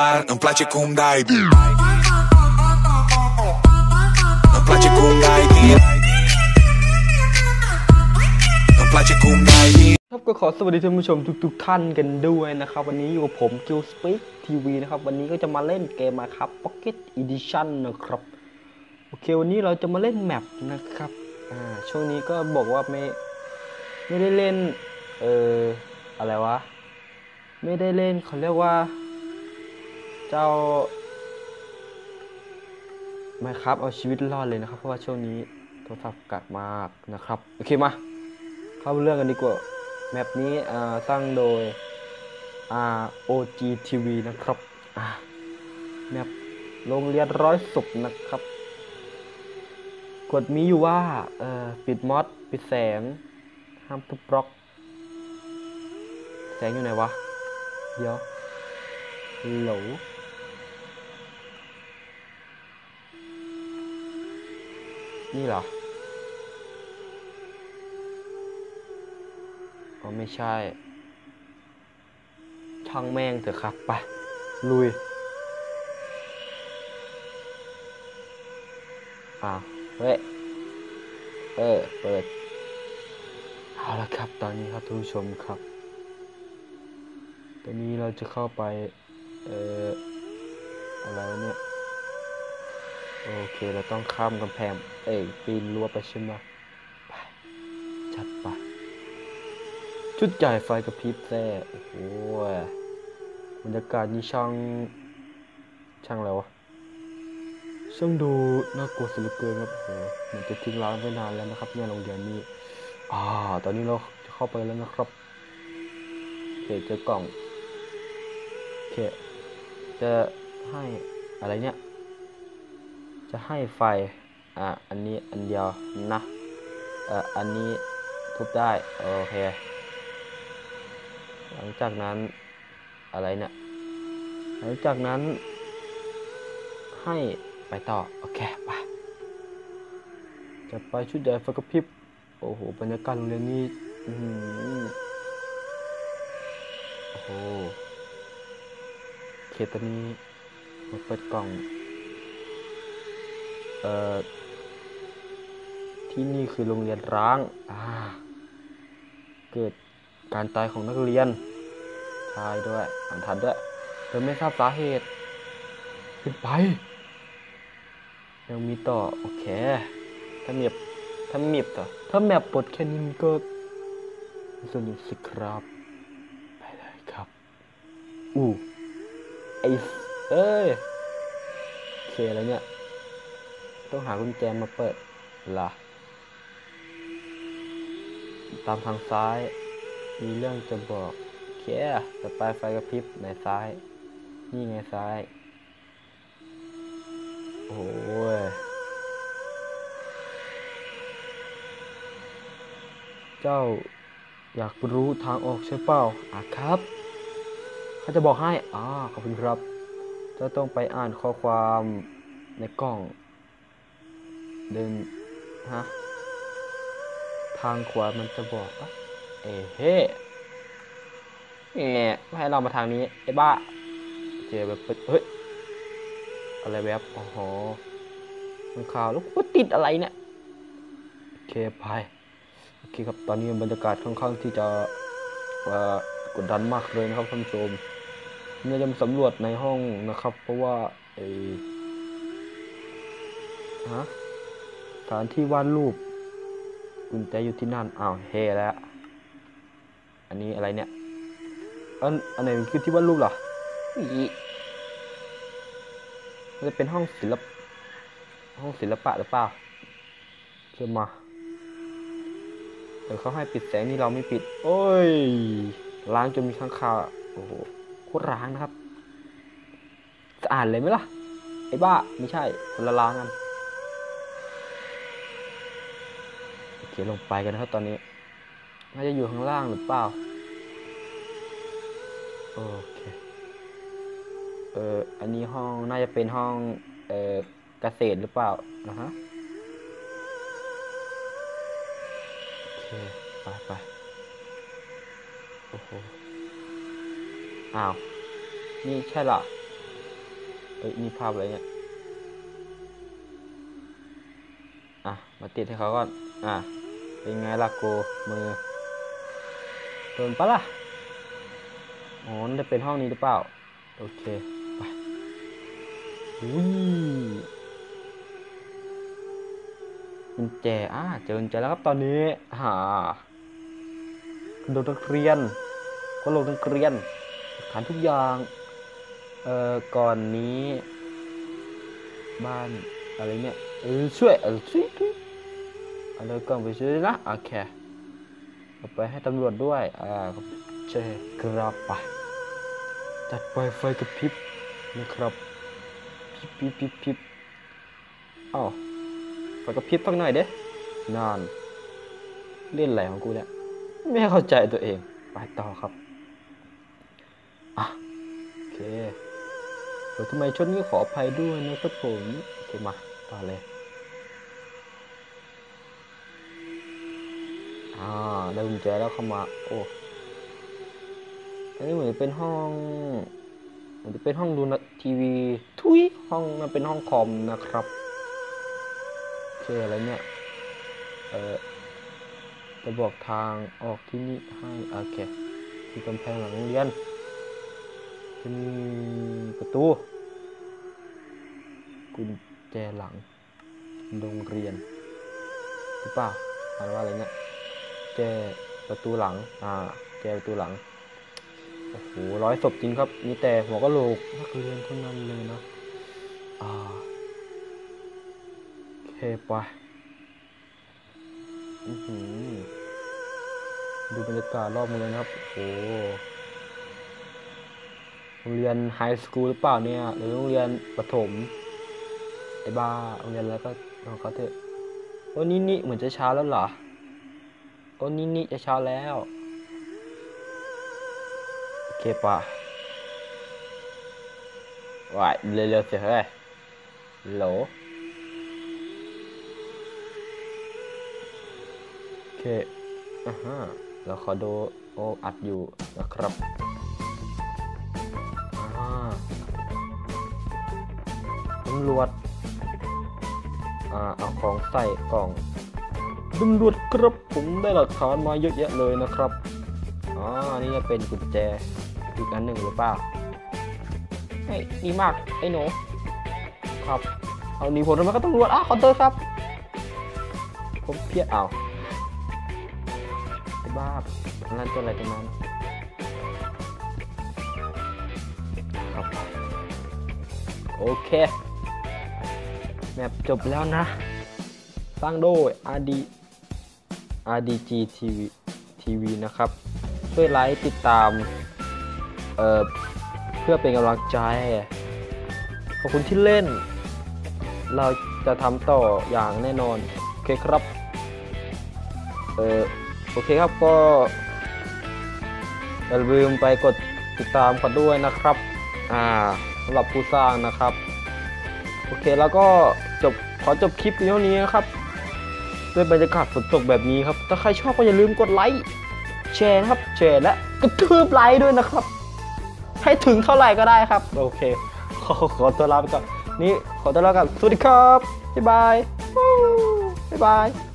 Îmi place cum dai Îmi place cum dai din Îmi place cum dai din ครับก็ขอสวัสดีท่านผู้ชมทุกๆท่านกันด้วยนะครับ วันนี้อยู่กับผมกิลสปีกทีวีนะครับ วันนี้ก็จะมาเล่นเกมมาครับ Pocket Edition นะครับ โอเค วันนี้เราจะมาเล่นแมปนะครับ อ่า ช่วงนี้ก็บอกว่าไม่ ไม่ได้เล่น เอออะไรวะ ไม่ได้เล่นเขาเรียกว่า เจ้าไม่ครับเอาชีวิตรอดเลยนะครับ เพราะว่าช่วงนี้โทรศัพท์กัดมากนะครับ โอเคมา เข้าเรื่องกันดีกว่า แมปนี้สร้างโดย ROG TV นะครับแมปโรงเรียนร้อยศพนะครับ กฎมีอยู่ว่าปิดมอดปิดแสง ห้ามทุบบล็อก แสงอยู่ไหนวะ เดี๋ยวโหล นี่เหรออ๋อไม่ใช่ ช่างแม่งเถอะครับ ไป ลุย อ้าว เฮ้ย เออ เปิด เอาละครับ ตอนนี้ครับทุกผู้ชมครับ ตอนนี้เราจะเข้าไป เอ่อ อะไรเนี่ย โอเค เราต้องข้ามกำแพง เอ้ยปีนรั้วไปใช่ไหมไป จัดไป ชุดใหญ่ไฟกระพริบแท้โอ้โหบรรยากาศนี้ช่าง ช่างอะไรวะ ช่างดูน่ากลัวสียเกินครับโอ้โหเหมือนจะทิ้งร้างไปนานแล้วนะครับ เนี่ยโรงเรียนนี้อ่า ตอนนี้เราจะเข้าไปแล้วนะครับโอเคเจอกล่องโอเคจะให้อะไรเนี่ย จะให้ไฟอ่าอันนี้อันเดียวนะเอ่ออันนี้ทุบได้โอเค หลังจากนั้นอะไรเนี่ยหลังจากนั้น ให้ไปต่อ โอเคไปจะไปชุดใหญ่ไฟกระพริบ โอ้โหบรรยากาศโรงเรียนนี้อื้อหือโอ้โหเคตอนนี้มาเปิดกล่อง เอ่อที่นี่คือโรงเรียนร้างอ่าเกิดการตายของนักเรียนชายด้วยอ่านทันด้วยโดยไม่ทราบสาเหตุ ขึ้นไป ยังมีต่อ โอเค ถ้าเมียบถ้าเมียบต่อ ถ้าแมปปลดแค่นี้ก็สนุกสิครับ ไปเลยครับ อู้ไอเอ้ย โอเคแล้วเนี่ย ต้องหากุญแจมาเปิดล่ะ ตามทางซ้าย มีเรื่องจะบอกโอเคจะไปไฟกระพริบในซ้าย นี่ไงซ้าย โอ้ยเจ้าอยากรู้ทางออกใช่เปล่าอะครับเขาจะบอกให้ อ่า ขอบคุณครับเจ้าต้องไปอ่านข้อความในกล่อง เดินฮะทางขวามันจะบอกว่าเอ้เฮ้แง่ให้เรามาทางนี้ไอ้บ้า เจอแบบเฮ้ยอะไรแบบโอ้โหมันข่าวแล้วก็ติดอะไรเนี่ยโอเคไปโอเคครับตอนนี้บรรยากาศค่อนข้างที่จะกดดันมากเลยนะครับท่านผู้ชมเนี่ยจะมาสำรวจในห้องนะครับ เพราะว่าไอ้ฮะ ถานที่วาดรูปกุญแจอยู่ที่นั่นอ้าวเฮแล้ว อันนี้อะไรเนี่ย อันอันไหนคือที่วาดรูปเหรออีมันจะเป็นห้องศิลปห้องศิลปะหรือเปล่าเชื่อมาเดี๋ยวเขาให้ปิดแสงนี่เราไม่ปิด โอ้ยล้างจนมีข้างคาวอะโอ้โหโคตรล้างนะครับสะอาดเลยไหมล่ะไอ้บ้าไม่ใช่คนละล้างกัน โอเคลงไปกันนะครับตอนนี้ น่าจะอยู่ข้างล่างหรือเปล่า โอเค เอออันนี้ห้องน่าจะเป็นห้อง เออเกษตรหรือเปล่านะฮะโอเค ไปไปโอ้โห อ้าว นี่ใช่หรอเอ้ยนี่ภาพอะไรเนี่ย อะ มาติดให้เขาก่อน อะ เป็นไงล่ะโกมือโดนปะล่ะอ๋อน่าจะเป็นห้องนี้หรือเปล่า โอเค ไปอุ้ยกุญแจอ่าเจอกุญแจแล้วครับตอนนี้ฮ่าโดนนักเรียนก็ลงนักเรียนหลักฐานทุกอย่าง เอ่อ ก่อนนี้ บ้านอะไรเนี่ย เออช่วย เออช่วยช่วย เอาเลยก่อนไปช่วยนะโอเคเอาไปให้ตำรวจด้วยอ่าเช่กรับไปจัดไปไฟกระพริบนะครับพริบพริบพริบพริบอ้าวไฟกระพริบสักหน่อยเด้นานเล่นอะไรของกูเนี่ยไม่เข้าใจตัวเองไปต่อครับอะโอเคเออทำไมชนนี้ขออภัยด้วยนะครับผมโอเคมาต่อเลย อ่าได้กุญแจแล้วเข้ามาโอ้อันนี้เหมือนเป็นห้องเหมือนจะเป็นห้องดูนะทีวี ทุยห้องมันเป็นห้องคอมนะครับโอเคอะไรเนี่ยเออจะบอกทางออกที่นี่ให้โอเคที่กำแพงหลังโรงเรียนจะมีประตู กุญแจหลังโรงเรียนหรือเปล่าอ่านว่าอะไรเนี่ย แจประตูหลัง อ่าแจประตูหลัง โอ้โหร้อยศพจริงครับ มีแต่หัวกะโหลกนักเรียนเท่านั้นเลยนะ อ่าเคไปอื้อหือดูบรรยากาศรอบเมืองเลยนะครับ โอ้โหโรงเรียนไฮสคูลหรือเปล่าเนี่ย หรือโรงเรียนประถม ไอ้บ้า โรงเรียนแล้วก็เอาเขาเถอะโอ้นี่นี่เหมือนจะช้าแล้วเหรอ โอ้นี่นี่จะเช้าแล้ว โอเคป่ะวายเร็วๆสิเฮ้ยโหลโอเคอ่าฮะเราขอดูโออัดอยู่นะครับอ่าตำรวจอ่าเอาของใส่กล่อง ตำรวจครับผมได้หลักฐานมาเยอะแยะเลยนะครับอ๋อนี่จะเป็นกุญแจอีกอันหนึ่งหรือเปล่าเฮ้ยดีมากไอ้หนูครับเอาหนีผมทำไมก็ตำรวจอ้าวขอโทษครับ ผมเครียเอาไอ้บ้าอันนั้นตัวอะไรตรงนั้นครับโอเคแมปจบแล้วนะ สร้างโดย RD RDG TV TV นะครับ ช่วยไลค์ติดตามเอ่อเพื่อเป็นกำลังใจ ขอบคุณที่เล่น เราจะทำต่ออย่างแน่นอน โอเคครับ เออโอเคครับก็อย่าลืมไปกดติดตามกันด้วยนะครับ อ่าสำหรับผู้สร้างนะครับ โอเคแล้วก็จบขอจบคลิปเท่านี้นะครับ ด้วยบรรยากาศฝนตกแบบนี้ครับ ถ้าใครชอบก็อย่าลืมกดไลค์ แชร์นะครับ แชร์และกระทืบไลค์ด้วยนะครับ ให้ถึงเท่าไหร่ก็ได้ครับ โอเค ขอขอตัวลาไปก่อน นี่ขอตัวลากันสวัสดีครับ บ๊ายบาย บ๊ายบาย